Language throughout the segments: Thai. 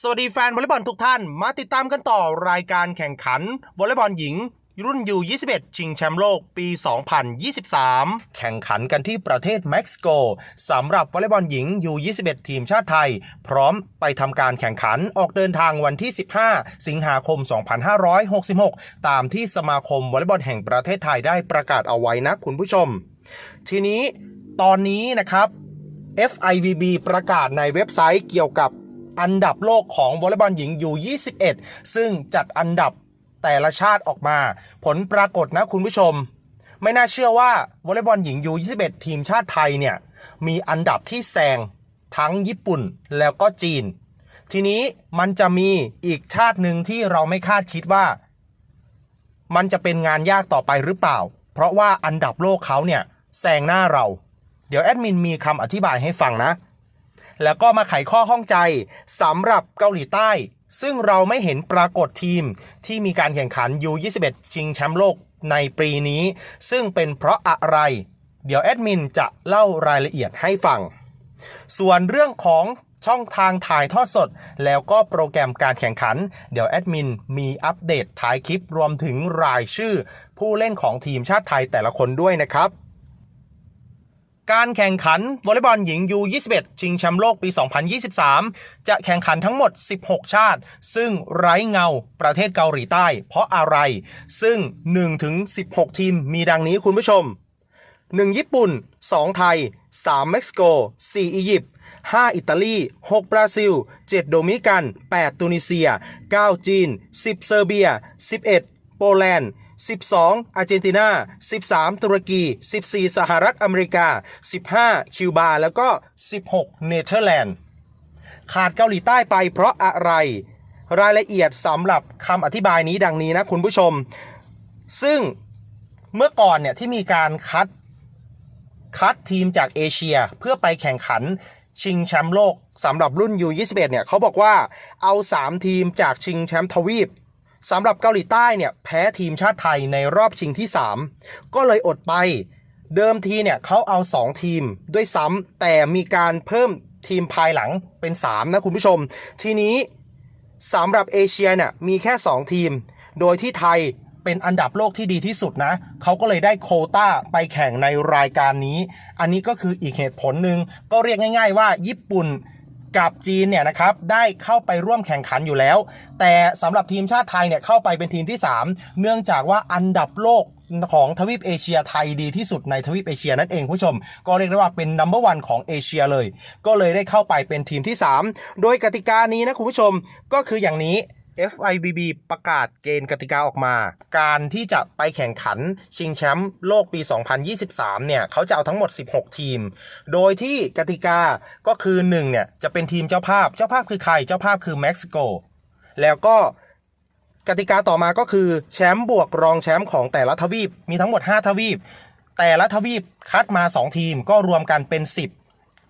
สวัสดีแฟนวอลเลย์บอลทุกท่าน มาติดตามกันต่อรายการแข่งขันวอลเลย์บอลหญิง รุ่นยู21 ชิงแชมป์โลกปี 2023 แข่งขันกันที่ประเทศเม็กซิโกสำหรับวอลเลย์บอลหญิงยู21 ทีมชาติไทย พร้อมไปทำการแข่งขันออกเดินทางวันที่ 15 สิงหาคม 2566 ตามที่สมาคมวอลเลย์บอลแห่งประเทศไทยได้ประกาศเอาไว้นะคุณผู้ชม ทีนี้ตอนนี้นะครับ FIVB ประกาศในเว็บไซต์เกี่ยวกับ อันดับโลกของวอลเลย์บอลหญิงอยู่ 21 ซึ่งจัดอันดับแต่ละชาติออกมา ผลปรากฏนะคุณผู้ชม ไม่น่าเชื่อว่าวอลเลย์บอลหญิงยู21 ทีมชาติไทยเนี่ยมีอันดับที่แซงทั้งญี่ปุ่นแล้วก็จีน ทีนี้มันจะมีอีกชาติหนึ่งที่เราไม่คาดคิดว่า มันจะเป็นงานยากต่อไปหรือเปล่า เพราะว่าอันดับโลกเขาเนี่ยแซงหน้าเรา เดี๋ยวแอดมินมีคำอธิบายให้ฟังนะ แล้วก็มาไขข้อข้องใจสำหรับเกาหลีใต้ ซึ่งเราไม่เห็นปรากฏทีมที่มีการแข่งขัน U21 ชิงแชมป์โลกในปีนี้ ซึ่งเป็นเพราะอะไร เดี๋ยวแอดมินจะเล่ารายละเอียดให้ฟัง ส่วนเรื่องของช่องทางถ่ายทอดสด แล้วก็โปรแกรมการแข่งขัน เดี๋ยวแอดมินมีอัปเดตท้ายคลิปรวมถึงรายชื่อ ผู้เล่นของทีมชาติไทยแต่ละคนด้วยนะครับ การแข่งขันวอลเลย์บอลหญิง U21 ชิงแชมป์โลกปี 2023 จะแข่งขันทั้งหมด 16 ชาติ ซึ่งไร้เงาประเทศเกาหลีใต้ เพราะอะไร ซึ่ง 1-16 ทีมมีดังนี้คุณผู้ชม 1 ญี่ปุ่น 2 ไทย 3 เม็กซิโก 4 อียิปต์5 อิตาลี 6 บราซิล 7 โดมินิกัน 8 ตุนิเซีย 9 จีน 10 เซอร์เบีย 11 โปแลนด์ 12 อาร์เจนตินา 13 ตุรกี 14 สหรัฐอเมริกา 15 คิวบา แล้วก็ 16 เนเธอร์แลนด์ ขาดเกาหลีใต้ไปเพราะอะไร รายละเอียดสำหรับคำอธิบายนี้ดังนี้นะคุณผู้ชม ซึ่งเมื่อก่อนเนี่ยที่มีการคัดคัดทีมจากเอเชียเพื่อไปแข่งขันชิงแชมป์โลกสำหรับรุ่น U21 เนี่ยเขาบอกว่าเอา 3 ทีมจากชิงแชมป์ทวีป สำหรับเกาหลีใต้เนี่ยแพ้ทีมชาติไทยในรอบชิงที่ 3 ก็เลยอดไป เดิมทีเนี่ยเขาเอา 2 ทีมด้วยซ้ำแต่มีการเพิ่มทีมภายหลังเป็น 3 นะคุณผู้ชม ทีนี้สำหรับเอเชียเนี่ยมีแค่ 2 ทีม โดยที่ไทยเป็นอันดับโลกที่ดีที่สุดนะ เขาก็เลยได้โควต้าไปแข่งในรายการนี้ อันนี้ก็คืออีกเหตุผลหนึ่งก็เรียกง่าย ๆ ว่าญี่ปุ่น กับจีนเนี่ยนะครับได้เข้าไปร่วมแข่งขันอยู่แล้ว แต่สำหรับทีมชาติไทยเนี่ยเข้าไปเป็นทีมที่ 3 เนื่องจากว่าอันดับโลกของทวีปเอเชียไทยดีที่สุดในทวีปเอเชียนั่นเองผู้ชม ก็เรียกได้ว่าเป็นนัมเบอร์วันของเอเชียเลย ก็เลยได้เข้าไปเป็นทีมที่ 3 โดยกติกานี้นะคุณผู้ชมก็คืออย่างนี้ FIBB ประกาศเกณฑ์กติกาออกมา การที่จะไปแข่งขันชิงแชมป์โลกปี 2023 เนี่ยเขาจะเอาทั้งหมด 16 ทีม โดยที่กติกาก็คือ1เนี่ยจะเป็นทีมเจ้าภาพ เจ้าภาพคือใคร เจ้าภาพคือเม็กซิโก แล้วก็กติกาต่อมาก็คือแชมป์บวกรองแชมป์ของแต่ละทวีป มีทั้งหมด 5 ทวีป แต่ละทวีปคัดมา 2 ทีมก็รวมกันเป็น 10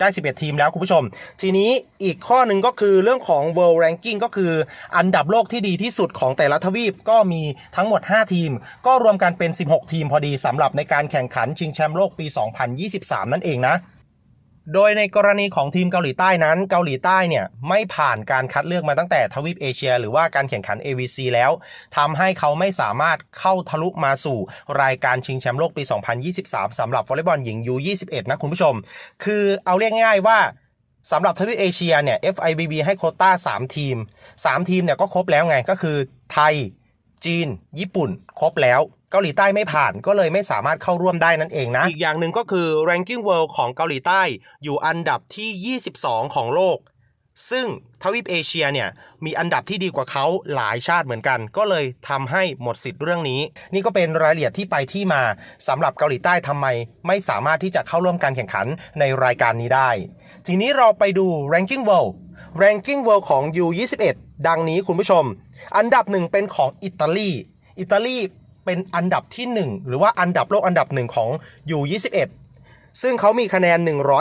ได้ 11 ทีมแล้วคุณผู้ชม ทีนี้อีกข้อหนึ่งก็คือเรื่องของ World Ranking ก็คืออันดับโลกที่ดีที่สุดของแต่ละทวีปก็มีทั้งหมด 5 ทีม ก็รวมกันเป็น 16 ทีมพอดีสำหรับในการแข่งขันชิงแชมป์โลกปี 2023 นั่นเองนะ โดยในกรณีของทีมเกาหลีใต้นั้น เกาหลีใต้เนี่ยไม่ผ่านการคัดเลือกมาตั้งแต่ทวีปเอเชีย หรือว่าการแข่งขัน AVC แล้วทำให้เขาไม่สามารถเข้าทะลุมาสู่รายการชิงแชมป์โลกปี 2023สำหรับวอลเลย์บอลหญิง U21 นะคุณผู้ชม คือเอาเรียกง่ายๆว่าสำหรับทวีปเอเชียเนี่ย FIBB ให้โคต้า 3 ทีม 3 ทีมเนี่ยก็ครบแล้วไงก็คือไทย จีน ญี่ปุ่น ครบแล้ว เกาหลีใต้ไม่ผ่านก็เลยไม่สามารถเข้าร่วมได้นั่นเองนะ อีกอย่างหนึ่งก็คือ ranking world ของเกาหลีใต้อยู่อันดับที่ 22 ของโลก ซึ่งทวีปเอเชียเนี่ยมีอันดับที่ดีกว่าเขาหลายชาติเหมือนกัน ก็เลยทำให้หมดสิทธิ์เรื่องนี้ นี่ก็เป็นรายละเอียดที่ไปที่มาสำหรับเกาหลีใต้ทำไม ไม่สามารถที่จะเข้าร่วมการแข่งขันในรายการนี้ได้ ทีนี้เราไปดู ranking world ranking world ของ U21 ดังนี้คุณผู้ชม อันดับหนึ่งเป็นของอิตาลี อิตาลี เป็นอันดับที่ 1 หรือว่าอันดับโลกอันดับหนึ่งของ U21 ซึ่งเขามีคะแนน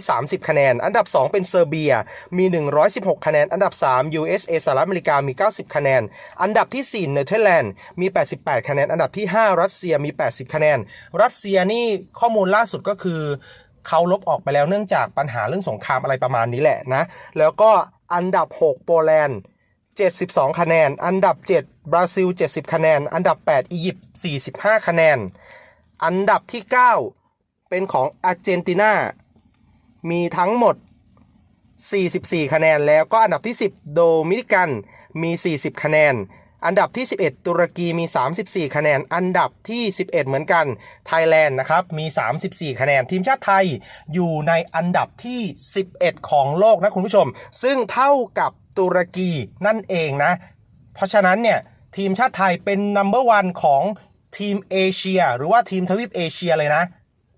130 คะแนน อันดับ 2 เป็นเซอร์เบีย มี 116 คะแนน อันดับ 3 USA สหรัฐอเมริกา มี 90 คะแนน อันดับที่ 4 เนเธอร์แลนด์ มี 88 คะแนน อันดับที่ 5 รัสเซีย มี 80 คะแนน รัสเซียนี่ข้อมูลล่าสุดก็คือ เขาลบออกไปแล้วเนื่องจากปัญหาเรื่องสงครามอะไรประมาณนี้แหละนะ แล้วก็อันดับ 6 โปแลนด์ 72 คะแนน อันดับ 7 บราซิล 70 คะแนน อันดับ 8 อียิปต์45 คะแนน อันดับที่ 9 เป็นของอาร์เจนตินา มีทั้งหมด 44 คะแนน แล้วก็อันดับที่ 10 โดมินิกัน มี 40 คะแนน อันดับที่ 11 ตุรกีมี 34 คะแนน อันดับที่ 11 เหมือนกัน ไทยแลนด์นะครับ มี 34 คะแนน ทีมชาติไทยอยู่ในอันดับที่ 11 ของโลกนะคุณผู้ชม ซึ่งเท่ากับ ตุรกีนั่นเองนะ เพราะฉะนั้นเนี่ยทีมชาติไทยเป็นนัมเบอร์วันของทีมเอเชีย หรือว่าทีมทวีปเอเชียเลยนะ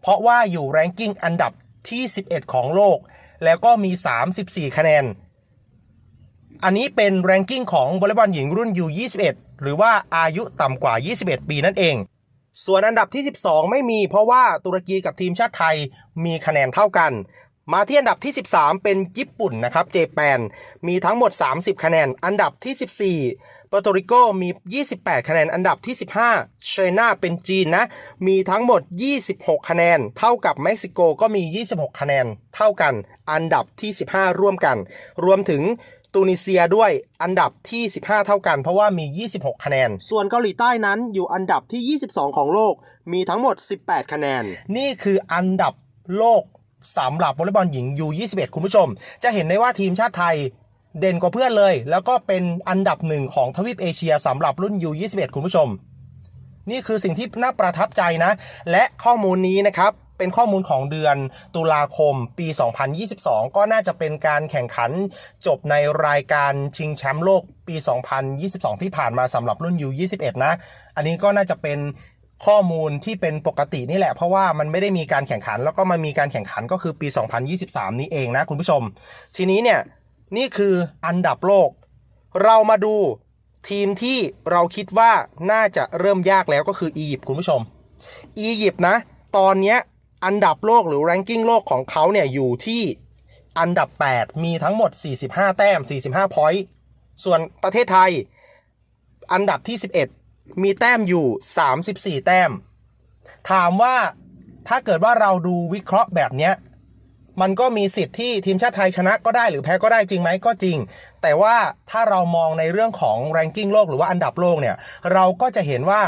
เพราะว่าอยู่แรงกิ้งอันดับที่ 11 ของโลก แล้วก็มี 34 คะแนน อันนี้เป็นแรงกิ้งของวอลเลย์บอลหญิงรุ่น U21 หรือว่าอายุต่ำกว่า 21 ปีนั่นเอง ส่วนอันดับที่ 12 ไม่มีเพราะว่าตุรกีกับทีมชาติไทยมีคะแนนเท่ากัน มาที่อันดับที่ 13 เป็นญี่ปุ่นนะครับเจแปนมีทั้งหมด 30 คะแนน อันดับที่ 14ปอร์โตริโกมี 28 คะแนน อันดับที่ 15ไชน่าเป็นจีนนะ มีทั้งหมด 26 คะแนน เท่ากับเม็กซิโกก็มี 26 คะแนน เท่ากัน อันดับที่ 15 ร่วมกัน รวมถึงตูนิเซียด้วยอันดับที่ 15 เท่ากัน เพราะว่ามี 26 คะแนน ส่วนเกาหลีใต้นั้นอยู่อันดับที่ 22 ของโลก มีทั้งหมด 18 คะแนน นี่คืออันดับโลก สำหรับวอลเลย์บอลหญิง U21 คุณผู้ชม จะเห็นได้ว่าทีมชาติไทยเด่นกว่าเพื่อนเลย แล้วก็เป็นอันดับหนึ่งของทวีปเอเชียสำหรับรุ่น U21 คุณผู้ชม นี่คือสิ่งที่น่าประทับใจนะ และข้อมูลนี้นะครับเป็นข้อมูลของเดือนตุลาคมปี 2022 ก็น่าจะเป็นการแข่งขันจบในรายการชิงแชมป์โลกปี 2022 ที่ผ่านมาสำหรับรุ่น U21 นะ อันนี้ก็น่าจะเป็น ข้อมูลที่เป็นปกตินี่แหละ เพราะว่ามันไม่ได้มีการแข่งขัน แล้วก็มามีการแข่งขันก็คือปี 2023 นี้เองนะคุณผู้ชม ทีนี้เนี่ยนี่คืออันดับโลก เรามาดูทีมที่เราคิดว่าน่าจะเริ่มยากแล้วก็คืออียิปต์คุณผู้ชม อียิปต์นะ ตอนนี้อันดับโลกหรือ ranking โลกของเขาเนี่ยอยู่ที่อันดับ 8 มีทั้งหมด 45 แต้ม 45 point ส่วนประเทศไทย อันดับที่ 11 มีแต้มอยู่ 34 แต้ม ถามว่าถ้าเกิดว่าเราดูวิเคราะห์แบบเนี้ยมันก็มีสิทธิ์ที่ทีมชาติไทยชนะก็ได้หรือแพ้ก็ได้จริงไหมก็จริง แต่ว่าถ้าเรามองในเรื่องของ ranking โลกหรือว่าอันดับโลกเนี่ย เราก็จะเห็นว่า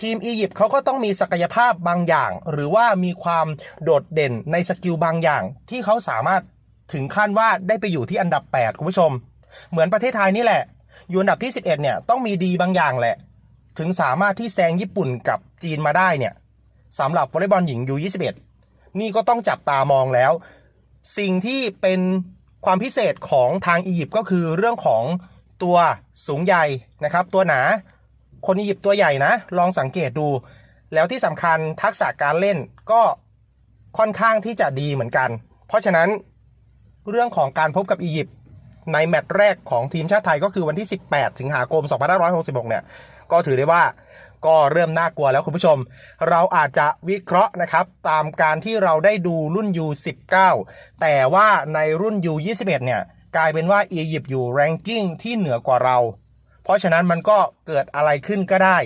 ทีมอียิปต์เขาก็ต้องมีศักยภาพบางอย่าง หรือว่ามีความโดดเด่นในสกิลบางอย่าง ที่เขาสามารถถึงขั้นว่าได้ไปอยู่ที่อันดับ 8 คุณผู้ชม เหมือนประเทศไทยนี่แหละ อยู่อันดับที่ 11 เนี่ยต้องมีดีบางอย่างแหละ ถึงสามารถที่แซงญี่ปุ่นกับจีนมาได้เนี่ยสำหรับวอลเลย์บอลหญิง U21 นี่ก็ต้องจับตามองแล้ว สิ่งที่เป็นความพิเศษของทางอียิปต์ก็คือเรื่องของตัวสูงใหญ่นะครับ ตัวหนา คนอียิปต์ตัวใหญ่นะ ลองสังเกตดู แล้วที่สำคัญทักษะการเล่นก็ค่อนข้างที่จะดีเหมือนกัน เพราะฉะนั้นเรื่องของการพบกับอียิปต์ในแมตช์แรกของทีมชาติไทยก็คือวันที่ 18 สิงหาคม 2566 เนี่ย ก็ถือได้ว่าก็เริ่มน่ากลัวแล้วคุณผู้ชม เราอาจจะวิเคราะห์นะครับ ตามการที่เราได้ดูรุ่น U19 แต่ว่าในรุ่น U21 เนี่ย กลายเป็นว่าอียิปต์อยู่แรงกิ้งที่เหนือกว่าเรา เพราะฉะนั้นมันก็เกิดอะไรขึ้นก็ได้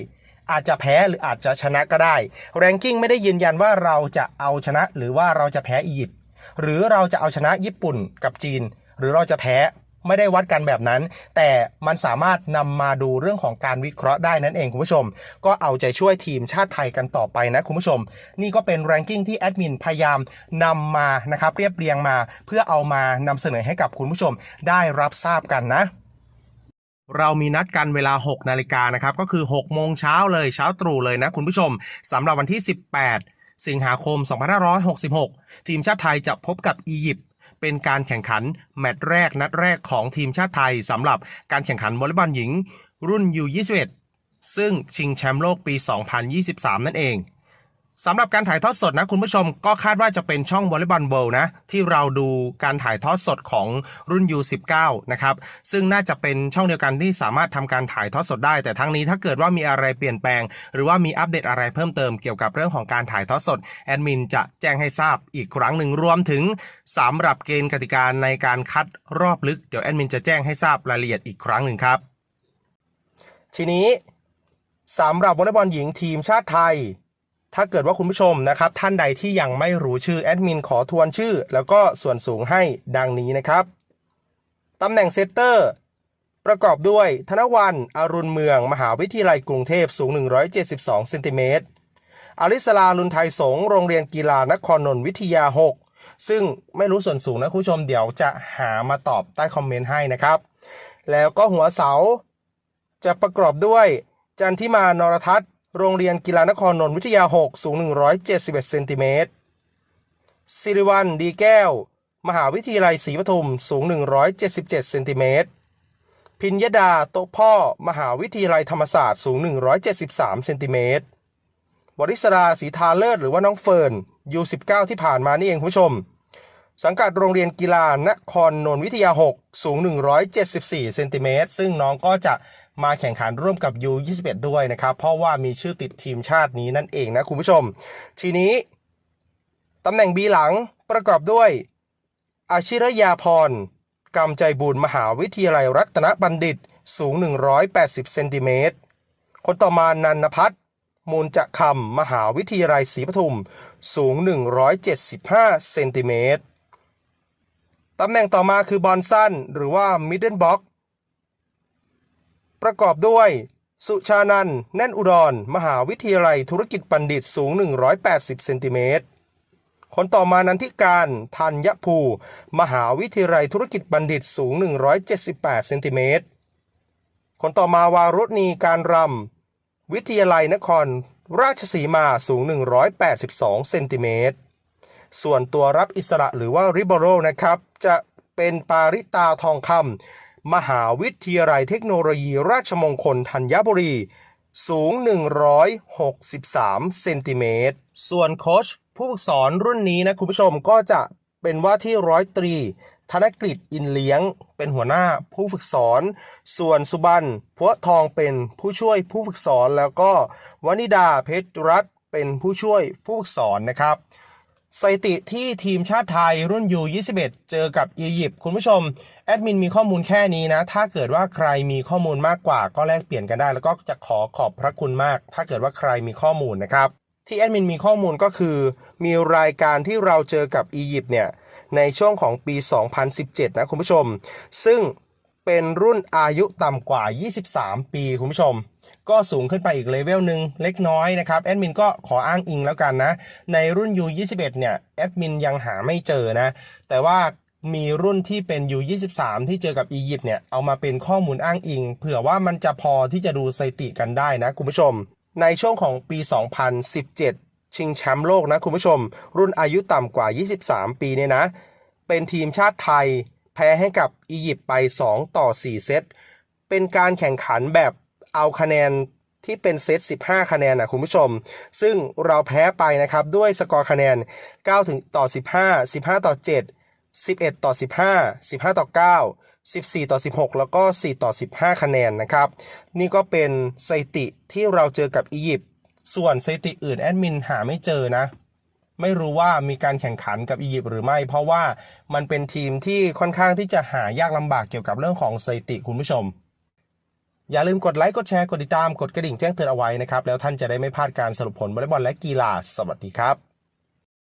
อาจจะแพ้หรืออาจจะชนะก็ได้แรงกิ้งไม่ได้ยืนยันว่าเราจะเอาชนะ หรือว่าเราจะแพ้อียิปต์หรือเราจะเอาชนะญี่ปุ่นกับจีน หรือเราจะแพ้ ไม่ได้วัดกันแบบนั้น แต่มันสามารถนำมาดูเรื่องของการวิเคราะห์ได้นั่นเองคุณผู้ชม ก็เอาใจช่วยทีมชาติไทยกันต่อไปนะคุณผู้ชม นี่ก็เป็นแรงกิ้งที่แอดมินพยายามนำมานะครับเรียบเรียงมา เพื่อเอามานำเสนอให้กับคุณผู้ชมได้รับทราบกันนะเรามีนัดกันเวลา 6 นาฬิกานะครับ ก็คือ 6 โมงเช้าเลยเช้าตรู่เลยนะคุณผู้ชมสำหรับวันที่ 18 สิงหาคม 2566 ทีมชาติไทยจะพบกับอียิปต์ เป็นการแข่งขันแมตช์แรกนัดแรกของทีมชาติไทยสำหรับการแข่งขันวอลเลย์บอลหญิง รุ่น U21 ซึ่งชิงแชมป์โลกปี 2023 นั่นเอง สำหรับการถ่ายทอดสดนะคุณผู้ชมก็คาดว่าจะเป็นช่องวอลเลย์บอลเวิลนะที่เราดูการถ่ายทอดสดของรุ่น U19 นะครับซึ่งน่าจะเป็นช่องเดียวกันที่สามารถทำการถ่ายทอดสดได้ แต่ทั้งนี้ถ้าเกิดว่ามีอะไรเปลี่ยนแปลง หรือว่ามีอัปเดตอะไรเพิ่มเติมเกี่ยวกับเรื่องของการถ่ายทอดสดแอดมินจะแจ้งให้ทราบอีกครั้งหนึ่งรวมถึงสำหรับเกณฑ์กติกาในการคัดรอบลึกเดี๋ยวแอดมินจะแจ้งให้ทราบรายละเอียดอีกครั้งหนึ่งครับ ทีนี้สำหรับวอลเลย์บอลหญิงทีมชาติไทย ถ้าเกิดว่าคุณผู้ชมนะครับท่านใดที่ยังไม่รู้ชื่อแอดมินขอทวนชื่อ แล้วก็ส่วนสูงให้ดังนี้นะครับตำแหน่งเซตเตอร์ประกอบด้วยธนวันอรุณเมือง มหาวิทยาลัยกรุงเทพสูง 172เซนติเมตรอลิสลาลุนไทยสงฆ์โรงเรียนกีฬานครนนท์วิทยา 6 ซึ่งไม่รู้ส่วนสูงนะคุณผู้ชมเดี๋ยวจะหามาตอบใต้คอมเมนต์ให้นะครับ แล้วก็หัวเสาจะประกอบด้วยจันทิมานรทัศน์ โรงเรียนกีฬานครนนท์วิทยา 6 สูง 171 เซนติเมตรสิริวัลดีแก้ว มหาวิทยาลัยศรีปทุม สูง 177 เซนติเมตร พิญญดาโตพ่อ มหาวิทยาลัยธรรมศาสตร์สูง 173 เซนติเมตรวริศราศรีทาเลิศหรือว่าน้องเฟิร์นยู19ที่ผ่านมานี่เองคุณผู้ชม สังกัดโรงเรียนกีฬานครนนท์วิทยา 6 สูง 174 เซนติเมตร ซึ่งน้องก็จะ มาแข่งขันร่วมกับ U21 ด้วยนะครับ เพราะว่ามีชื่อติดทีมชาตินี้นั่นเองนะคุณผู้ชม ทีนี้ตำแหน่ง B หลังประกอบด้วยอาชิรยาพรกำใจบุญมหาวิทยาลัยรัตนบัณฑิต สูง 180 เซนติเมตร คนต่อมานันนพัฒน์มูลจะคำมหาวิทยาลัยศรีปทุม สูง 175 เซนติเมตรตำแหน่งต่อมาคือบอลสั้น หรือว่ามิดเดิลบ็อก ประกอบด้วย สุชานันท์แน่นอุดร มหาวิทยาลัยธุรกิจบัณฑิตสูง 180 เซนติเมตร คนต่อมานันทิการธัญภู มหาวิทยาลัยธุรกิจบัณฑิตสูง 178 เซนติเมตร คนต่อมาวารุณีการรำวิทยาลัยนครราชสีมาสูง 182 เซนติเมตร ส่วนตัวรับอิสระหรือว่าริบโรนะครับ จะเป็นปาริตาทองคำ มหาวิทยาลัยเทคโนโลยีราชมงคลธัญบุรี สูง 163 เซนติเมตร ส่วนโค้ชผู้ฝึกสอนรุ่นนี้นะคุณผู้ชมก็จะเป็นว่าที่ร้อยตรี ธนกฤษอินเลี้ยง เป็นหัวหน้าผู้ฝึกสอน ส่วนสุบันพัวทองเป็นผู้ช่วยผู้ฝึกสอน แล้วก็วนิดาเพชรรัตเป็นผู้ช่วยผู้ฝึกสอนนะครับสถิติที่ทีมชาติไทยรุ่น U21 เจอกับอียิปต์คุณผู้ชม แอดมินมีข้อมูลแค่นี้นะ ถ้าเกิดว่าใครมีข้อมูลมากกว่าก็แลกเปลี่ยนกันได้ แล้วก็จะขอขอบพระคุณมาก ถ้าเกิดว่าใครมีข้อมูลนะครับ ที่แอดมินมีข้อมูลก็คือ มีรายการที่เราเจอกับอียิปต์เนี่ยในช่วงของปี 2017 นะคุณผู้ชม ซึ่งเป็นรุ่นอายุต่ำกว่า 23 ปีคุณผู้ชม ก็สูงขึ้นไปอีกเลเวลหนึ่งเล็กน้อยนะครับ แอดมินก็ขออ้างอิงแล้วกันนะ ในรุ่น U21 เนี่ย แอดมินยังหาไม่เจอนะ แต่ว่า มีรุ่นที่เป็น U23 ที่เจอกับอียิปต์เนี่ย เอามาเป็นข้อมูลอ้างอิง เผื่อว่ามันจะพอที่จะดูสถิติกันได้นะคุณผู้ชม ในช่วงของปี 2017 ชิงแชมป์โลกนะคุณผู้ชม รุ่นอายุต่ำกว่า 23 ปีเนี่ยนะ เป็นทีมชาติไทย แพ้ให้กับอียิปต์ไป 2 ต่อ 4 เซต เป็นการแข่งขันแบบเอาคะแนนที่เป็นเซต 15 คะแนนนะคุณผู้ชม ซึ่งเราแพ้ไปนะครับด้วยสกอร์คะแนน9ถึงต่อ 15 15 ต่อ 7 11 ต่อ 15 15 ต่อ 9 14 ต่อ 16 แล้วก็ 4 ต่อ 15 คะแนนนะครับ นี่ก็เป็นสถิติที่เราเจอกับอียิปต์ส่วนสถิติอื่นแอดมินหาไม่เจอนะ ไม่รู้ว่ามีการแข่งขันกับอียิปต์หรือไม่ เพราะว่ามันเป็นทีมที่ค่อนข้างที่จะหายากลำบากเกี่ยวกับเรื่องของสถิติคุณผู้ชม อย่าลืมกดไลค์กดแชร์กดติดตามกดกระดิ่งแจ้งเตือนเอาไว้นะครับ แล้วท่านจะได้ไม่พลาดการสรุปผลวอลเลย์บอลและกีฬาสวัสดีครับ